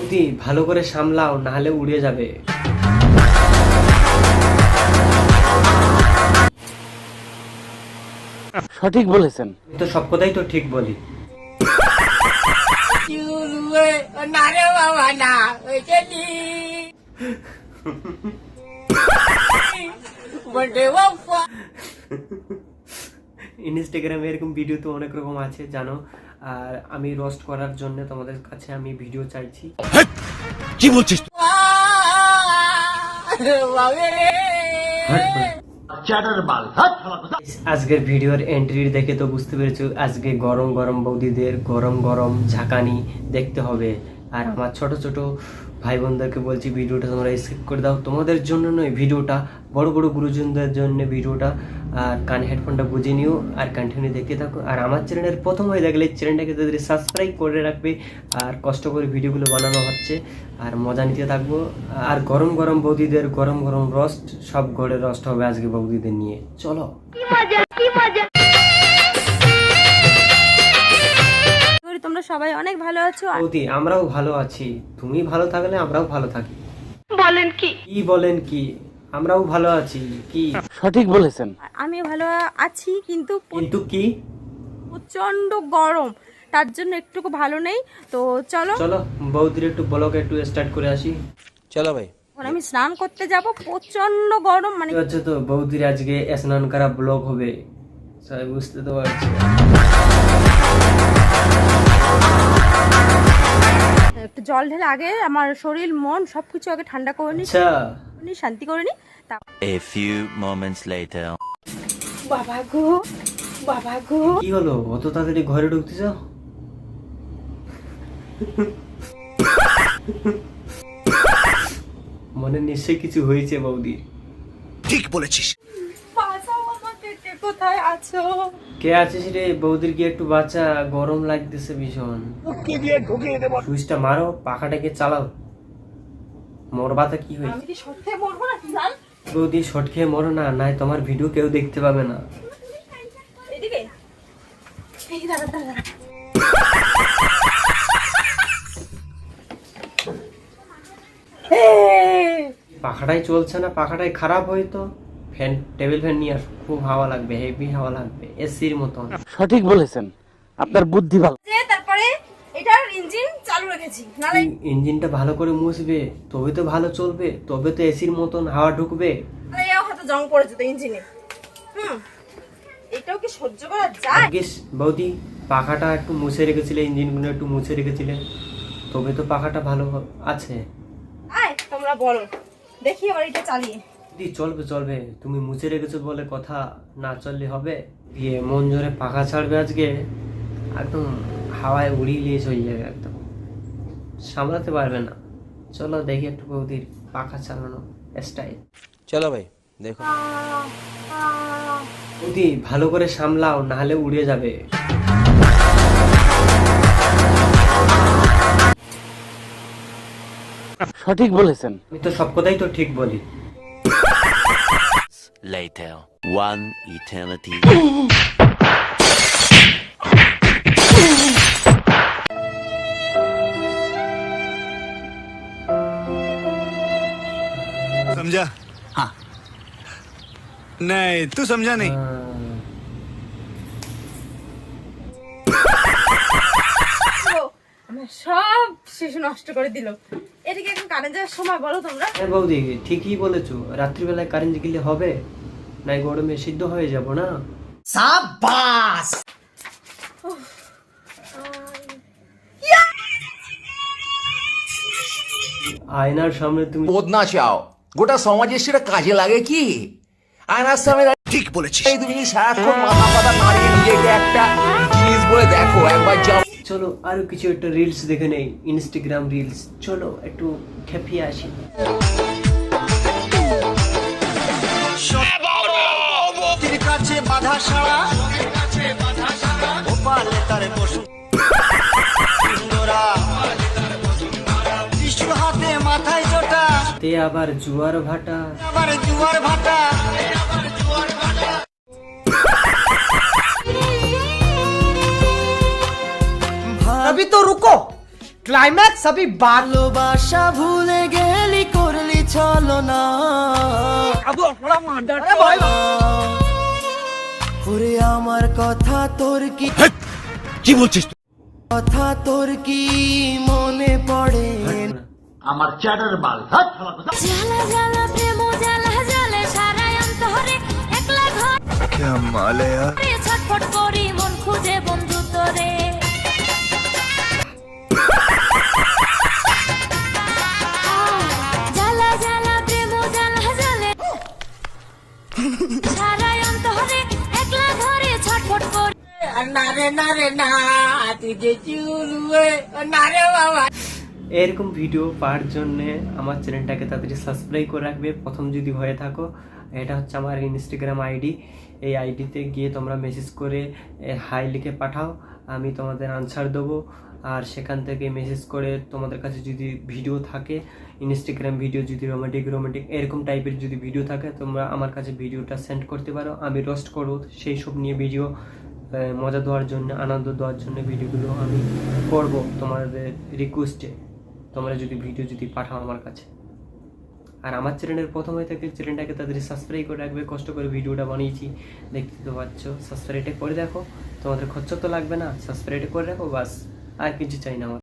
বৌদি ভালো করে সামলাও নাহলে উড়ে যাবে। সঠিক বলেছেন। তো সব কথাই তো ঠিক বলি। ইনস্টাগ্রামে এরকম ভিডিও তো অনেক রকম আছে জানো? আর আমি রোস্ট করার জন্য তোমাদের কাছে আমি ভিডিও চাইছি। কি বলছিস? আজকের ভিডিওর এন্ট্রি দেখে তো বুঝতে পেরেছ আজকে গরম গরম বৌদিদের গরম গরম ঝাঁকানি দেখতে হবে। আর আমার ছোট ছোট ভাই বোনদেরকে বলছি, ভিডিওটা তোমরা স্কিপ করে দাও। তোমাদের জন্য নয়, ভিডিওটা। বড় বড় গুরুজনদের জন্য ভিডিওটা। আর কান হেডফোনটা বুঝে নিও আর কন্টিনিউ দেখতে থাকো। আর আমার চ্যানেলের প্রথম হয়ে থাকলে চ্যানেলটাকে তাদের সাবস্ক্রাইব করে রাখবে। আর কষ্ট করে ভিডিওগুলো বানানো হচ্ছে। আর মজা নিতে থাকব। আর গরম গরম বৌদিদের গরম গরম রস্ট সব ঘরে রস্ট হবে আজকে বৌদিদের নিয়ে। চলো। সবাই অনেক ভালো আছো? বৌদি আমরাও ভালো আছি। তুমি ভালো থাকলে আমরাও ভালো থাকি। বলেন কি? কি বলেন কি? আমরাও ভালো আছি। কি? সঠিক বলেছেন। আমি ভালো আছি কিন্তু কিন্তু কি? প্রচণ্ড গরম। তার জন্য একটুকু ভালো নেই। তো চলো। চলো বৌদির একটু ব্লগ একটু স্টার্ট করে আসি। চলো ভাই। এখন আমি স্নান করতে যাব। প্রচণ্ড গরম মানে কি হচ্ছে তো? বৌদির আজকে স্নান করা ব্লগ হবে। সবাই বুঝতে তো পারছি। একটু জল ঢেলে আগে আমার শরীর মন সবকিছু আগে ঠান্ডা করে নি আচ্ছা। নি, শান্তি করে নি A few moments later. বাবা গো বাবা গো। কি হলো? অত তাড়াতাড়ি ঘরে ঢুকতে চাও? মনে নিশ্চয়ই কিছু হয়েছে বৌদির ঠিক বলেছিস। কোথায় আছো? কে আছিস রে? বৌদির কি একটু বাচ্চা? গরম লাগতেছে ভীষণ। সুইচটা মারো পাখাটাকে চালাও। মরবাতা কি হয়েছে? আমি কি সত্যি মরবো না জান? বৌদি শর্ট খেয়ে মরো না নাই তোমার ভিডিও কেউ দেখতে পাবে না। এদিকে। এই দাঁড়া দাঁড়া। পাখাটাই চলছে না পাখাটাই খারাপ হয়তো। ফ্যান টেবিল ফ্যান নিয়ে আসো খুব হাওয়া লাগবে হেভি হাওয়া লাগবে এসির মতন। সঠিক বলেছেন। আপনার বুদ্ধি ভালো। তারপরে এটার ইঞ্জিন চালু রেখেছি নালে ইঞ্জিনটা ভালো করে মুছবে তবে তো ভালো চলবে তবে তো এসির মতন হাওয়া ঢুকবে। আরে এও হয়তো জং পড়ে যেত ইঞ্জিনে হুম এটাও কি সহ্য করা যায়? ভাগ্যিস বৌদি পাখাটা একটু মুছে রেখেছিলে ইঞ্জিনগুলো একটু মুছে রেখেছিলে তবে তো পাখাটা ভালো আছে। আয় তোমরা বলো। দেখি এবার এটা চালিয়ে। দি চলবে চলবে। তুমি মুছে রেখেছো বলে কথা না চললে হবে? দিয়ে মন জোরে পাখা ছাড়বে আজকে। একদম হাওয়ায় উড়িয়ে নিয়ে চলে যাবে একদম। সামলাতে পারবে না। চলো দেখি একটু বৌদির পাখা চালানো স্টাইল চলো ভাই দেখো। বৌদি ভালো করে সামলাও নাহলে উড়ে যাবে। সঠিক বলেছেন। আমি তো সব কথাই তো ঠিক বলি। Later. One eternity. समझा हाँ नहीं तू समझा नहीं ও, আমার সব শিশু নষ্ট করে দিল এদিকে এখন কারেন্ট যাওয়ার সময় বলো তোমরা। হ্যাঁ বৌদি ঠিকই বলেছ। রাত্রিবেলায় কারেন্ট গেলে হবে নাই গরমে সিদ্ধ হয়ে যাব না। আয়নার সামনে তুমি বোধ না চাও গোটা সমাজের সেটা কাজে লাগে কি? আয়নার সামনে ঠিক বলেছিস। তুমি সারাক্ষণ মাথা পাতা নাড়িয়ে নিজেকে একটা জিনিস বলে দেখো একবার যাও। চলো আরও কিছু একটা রিলস দেখে নেই ইনস্টাগ্রাম রিলস চলো একটু খেপিয়ে আসি। কাছে বাধা সারা তার পশু। হাতে মাথায় জোটা। তে আবার জুয়ার ভাটা। আবার জুয়ার ভাটা। ক্লাইম্যাক্স আমি ভালোবাসা ভুলে গেলি করলি চলো না আবু আপনারা মার্ডার ভাই ওরে আমার কথা তোর কি কি বলছিস কথা তোর কি মনে পড়ে? আমার চ্যাটার বাল জ্বালা জ্বালা প্রেম জ্বালা জ্বালে সারা অন্তরে একলা ঘর। কে মালে হ্যাঁ? ছটফট করি মন খুঁজে বন্ধু তোরে। এরকম ভিডিও পাওয়ার জন্য আমার চ্যানেলটাকে তাড়াতাড়ি সাবস্ক্রাইব করে রাখবে। প্রথম যদি হয়ে থাকো, এটা হচ্ছে আমার ইনস্টাগ্রাম আইডি এই আইডিতে গিয়ে তোমরা মেসেজ করে হাই লিখে পাঠাও, আমি তোমাদের আনসার দেবো। আর সেখান থেকে মেসেজ করে তোমাদের কাছে যদি ভিডিও থাকে ইনস্টাগ্রাম ভিডিও যদি রোমান্টিক রোমান্টিক এরকম টাইপের যদি ভিডিও থাকে, তোমরা আমার কাছে ভিডিওটা সেন্ড করতে পারো। আমি রোস্ট করব, সেই সব নিয়ে ভিডিও মজা দেওয়ার জন্য, আনন্দ দেওয়ার জন্য ভিডিওগুলো আমি করব তোমাদের রিকোয়েস্টে তোমরা যদি ভিডিও যদি পাঠাও আমার কাছে। আর আমার চ্যানেলের প্রথম হয়ে থাকে চ্যানেলটাকে তাদের সাবস্ক্রাইব করে রাখবে। কষ্ট করে ভিডিওটা বানিয়েছি, দেখতে তো পাচ্ছ। সাবস্ক্রাইবটা করে দেখো। তোমাদের খরচ তো লাগবে না। সাবস্ক্রাইবটা করে রাখো, বাস। আর কিছু চাই না আমার।